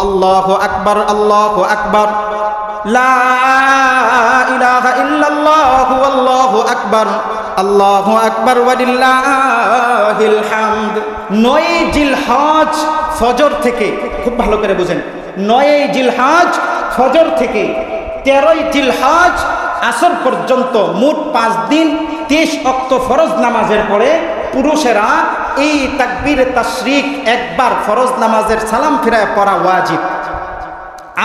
আল্লাহ আকবার আল্লাহ আকবার। আকবার। আল্লাহু আকবার হামদ। নয় জিলহজ ফজর থেকে, খুব ভালো করে বুঝেন। নয় জিলহজ ফজর থেকে তেরোই জিলহজ আসর পর্যন্ত মোট পাঁচ দিন, তেইশ অক্ত ফরজ নামাজের পরে পুরুষেরা এই তাকবীর তাশরিক একবার ফরজ নামাজের সালাম ফিরায় পড়া ওয়াজিব।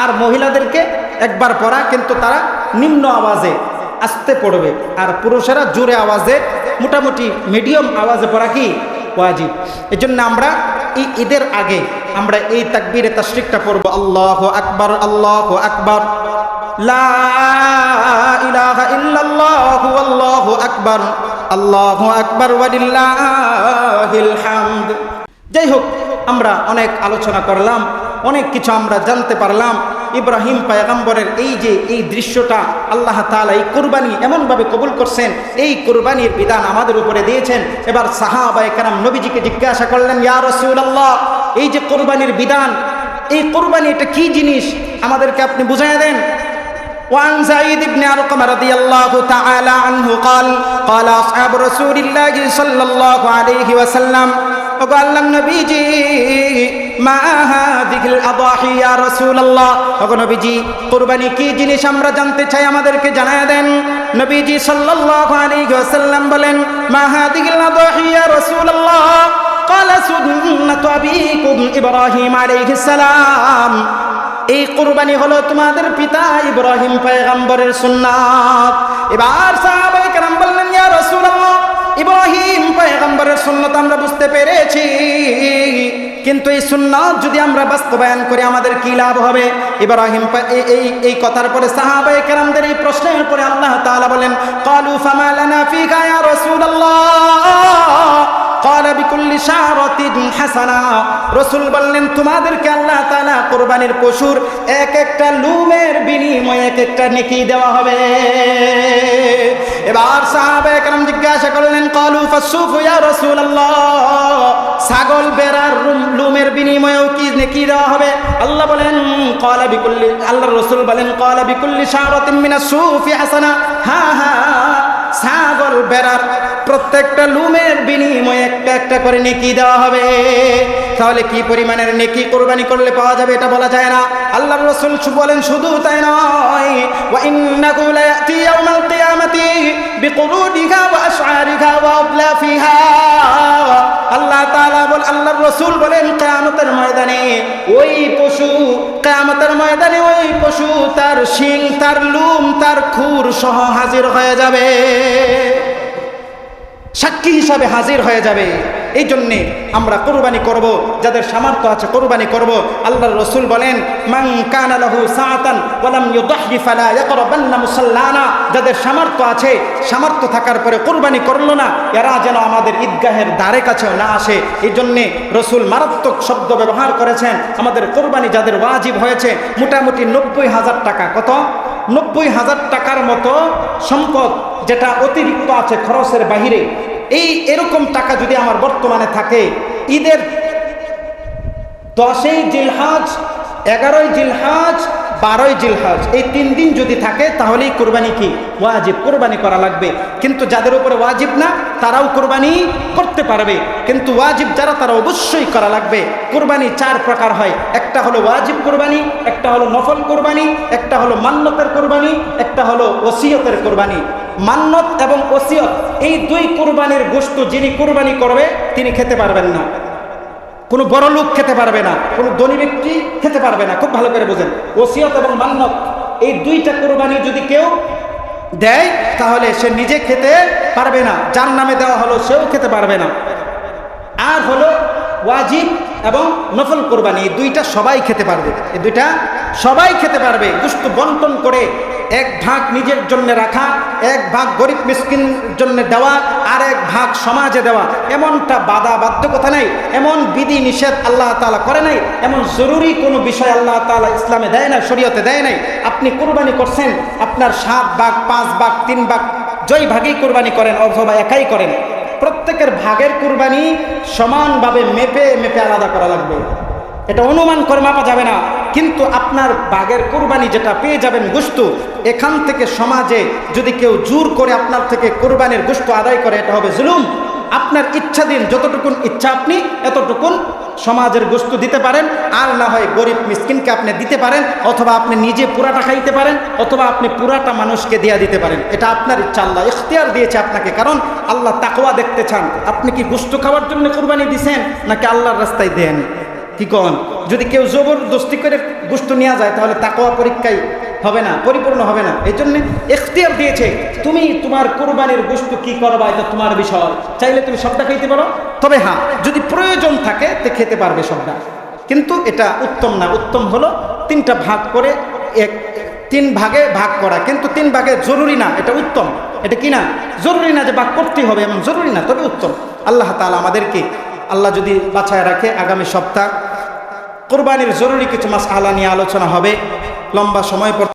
আর মহিলাদেরকে একবার পড়া, কিন্তু তারা নিম্ন আওয়াজে আসতে পড়বে। আর পুরুষেরা জোরে আওয়াজে, মোটামুটি মিডিয়াম আওয়াজে পড়া কি? ওয়াজিব। এই জন্য আমরা এই ঈদের আগে আমরা এই তাকবীরে তাশরিকটা পড়ব। আল্লাহ আকবার আল্লাহ আকবার। লা ইলাহা ইল্লাল্লাহু আল্লাহু আকবার। আল্লাহু আকবার হামদ। যাই হোক আমরা অনেক আলোচনা করলাম, অনেক কিছু আমরা জানতে পারলাম। ইব্রাহিম পায়গাম্বরের এই যে এই দৃশ্যটা আল্লাহ তাআলা এই কোরবানি এমনভাবে কবুল করছেন, এই কোরবানির বিধান আমাদের উপরে দিয়েছেন। এবার সাহাবায়ে কেরাম নবীজিকে জিজ্ঞাসা করলেন, ইয়া রাসূলুল্লাহ, এই যে কোরবানির বিধান, এই কোরবানি এটা কি জিনিস? আমাদেরকে আপনি বুঝাইয়া দেন। وعن زيد بن أرقم رضي الله تعالى عنه قال قال أصحاب رسول الله صلى الله عليه وسلم وقال النبي ما هذه الأضاحي يا رسول الله ওগো নবীজি কুরবানি কি জিনিস আমরা জানতে চাই আমাদেরকে জানায় দেন নবীজি সাল্লাল্লাহু আলাইহি ওয়াসাল্লাম বলেন মা হাদিহিল আদাহি ইয়া রাসূলুল্লাহ قال سنة أبيكم إبراهيم عليه السلام এই কুরবানি হলো তোমাদের পিতা ইব্রাহিম পয়গম্বরের সুন্নাত। এবার কেরাম বললেন, ইয়া রাসূলুল্লাহ, ইব্রাহিম পয়গম্বরের সুন্নাত আমরা বুঝতে পেরেছি। কিন্তু এই সুন্নাত যদি আমরা বাস্তবায়ন করি, আমাদের কি লাভ হবে? ইব্রাহিম এই- এই কথার পরে সাহাবায়ে কেরামদের এই প্রশ্নের পরে আল্লাহ তাআলা বলেন ক্বালু ফামা লানা ফিকা ইয়া রাসূলুল্লাহ। قال بكل شعرة حسنة রসুল বললেন তোমাদেরকে আল্লাহ তাআলা কোরবানির পশুর এক একটা লুমের বিনিময়ে এক একটা নেকি দেওয়া হবে এবার সাহাবায়ে কেরাম জিজ্ঞাসা করলেন কালু ফাসুফু ইয়া রাসূলুল্লাহ ছাগল বেড়ার রুম- লুমের বিনিময়েও কি নেকি দেওয়া হবে আল্লাহ বলেন ক্বালা বিকুল্লি আল্লাহর রাসূল বলেন ক্বালা বিকুল্লি শারাতিন মিনাস সুফি হাসানা হ্যাঁ হ্যাঁ ছাগল বেড়ার প্রত্যেকটা লুমের বিনিময়ে একটা একটা করে নেকি দেওয়া হবে। তাহলে কি পরিমাণের নেকি কোরবানি করলে পাওয়া যাবে এটা বলা যায় না। আল্লাহ রসুল বলেন, শুধু তাই নয়। আল্লাহর রসুল বলেন, কেয়ামতের ময়দানে ওই পশু, কেয়ামতের ময়দানে ওই পশু তার শিং, তার লুম, তার খুর সহ হাজির হয়ে যাবে। সাক্ষী হিসাবে হাজির হয়ে যাবে। এই জন্যে আমরা কোরবানি করব, যাদের সামর্থ্য আছে কোরবানি করব। আল্লাহর রসুল বলেন মাং কানা লাহু সাআতান ওয়ালাম ইউদাহি ফালা ইয়াকরাবান্না মুসাল্লানা। যাদের সামর্থ্য আছে, সামর্থ্য থাকার পরে কোরবানি করল না, এরা যেন আমাদের ঈদগাহের দ্বারে কাছেও না আসে। এই জন্যে রসুল মারাত্মক শব্দ ব্যবহার করেছেন, আমাদের কোরবানি যাদের ওয়াজিব হয়েছে, মোটামুটি নব্বই হাজার টাকা। কত? নব্বই হাজার টাকার মতো সম্পদ যেটা অতিরিক্ত আছে খরচের বাহিরে এই এরকম টাকা যদি আমার বর্তমানে থাকে, ঈদের দশই জিলহাজ, এগারোই জিলহাজ, বারোই জিলহাজ, এই তিন দিন যদি থাকে, তাহলেই কোরবানি কি? ওয়াজিব। কোরবানি করা লাগবে। কিন্তু যাদের উপরে ওয়াজিব না, তারাও কোরবানি করতে পারবে। কিন্তু ওয়াজিব যারা, তারা অবশ্যই করা লাগবে। কোরবানি চার প্রকার হয়। একটা হলো ওয়াজিব কোরবানি, একটা হলো নফল কোরবানি, একটা হলো মান্যতের কোরবানি, একটা হলো ওসিয়তের কোরবানি। মান্যত এবং ওসিয়ত, এই দুই কুরবানির গোস্ত যিনি কুরবানি করবে, তিনি খেতে পারবেন না। কোনো বড় লোক খেতে পারবে না, কোনো ধনী ব্যক্তি খেতে পারবে না। খুব ভালো করে বোঝেন। ওসিয়ত এবং মান্নত, এই দুইটা কোরবানি যদি কেউ দেয়, তাহলে সে নিজে খেতে পারবে না। যার নামে দেওয়া হলো, সেও খেতে পারবে না। আর হলো ওয়াজিব এবং নফল কোরবানি, এই দুইটা সবাই খেতে পারবে। এই দুইটা সবাই খেতে পারবে। দুষ্ট বন্টন করে এক ভাগ নিজের জন্য রাখা, এক ভাগ গরিব মিসকিন জন্য দেওয়া, আর এক ভাগ সমাজে দেওয়া। এমনটা বাধা বাধ্যকতা নাই, এমন বিধি নিষেধ আল্লাহ তাআলা করে নাই, এমন জরুরি কোনো বিষয় আল্লাহ তাআলা ইসলামে দেয় না শরীয়তে দেয় নাই। আপনি কোরবানি করছেন, আপনার সাত ভাগ, পাঁচ ভাগ, তিন ভাগ জয় ভাগেই কোরবানি করেন অথবা একাই করেন, প্রত্যেকের ভাগের কুরবানি সমানভাবে মেপে মেপে আলাদা করা লাগবে। এটা অনুমান করে মাপা যাবে না। কিন্তু আপনার বাঘের কোরবানি যেটা পেয়ে যাবেন গোস্ত এখান থেকে সমাজে যদি কেউ জোর করে আপনার থেকে কোরবানির গোস্ত আদায় করে, এটা হবে জুলুম। আপনার ইচ্ছা দিন যতটুকুন ইচ্ছা আপনি এতটুকুন সমাজের গোস্ত দিতে পারেন, আর না হয় গরিব মিসকিনকে আপনি দিতে পারেন, অথবা আপনি নিজে পুরাটা খাইতে পারেন, অথবা আপনি পুরাটা মানুষকে দিয়া দিতে পারেন। এটা আপনার ইচ্ছা, আল্লাহ ইখতিয়ার দিয়েছে আপনাকে, কারণ আল্লাহ তাকোয়া দেখতে চান। আপনি কি গোস্ত খাওয়ার জন্য কোরবানি দিছেন, নাকি আল্লাহর রাস্তায় দেন? কি কন? যদি কেউ জবরদস্তি করে গোস্ত নেওয়া যায়, তাহলে তাকওয়া পরীক্ষায় হবে না, পরিপূর্ণ হবে না। এই জন্য এখতিয়ার দিয়েছে, তুমি তোমার কোরবানির গোস্ত কি করবা, এটা তোমার বিষয়। চাইলে তুমি সবটা খাইতে পারো। তবে হ্যাঁ যদি প্রয়োজন থাকে, তে খেতে পারবে সবটা। কিন্তু এটা উত্তম না। উত্তম হলো তিনটা ভাগ করে এক, তিন ভাগে ভাগ করা। কিন্তু তিন ভাগে জরুরি না, এটা উত্তম। এটা কি না? জরুরি না যে ভাগ করতেই হবে, এমন জরুরি না, তবে উত্তম। আল্লাহ তালা আমাদেরকে, আল্লাহ যদি বাছায় রাখে আগামী সপ্তাহ কোরবানির জরুরি কিছু মাস আলা নিয়ে আলোচনা হবে। লম্বা সময় পর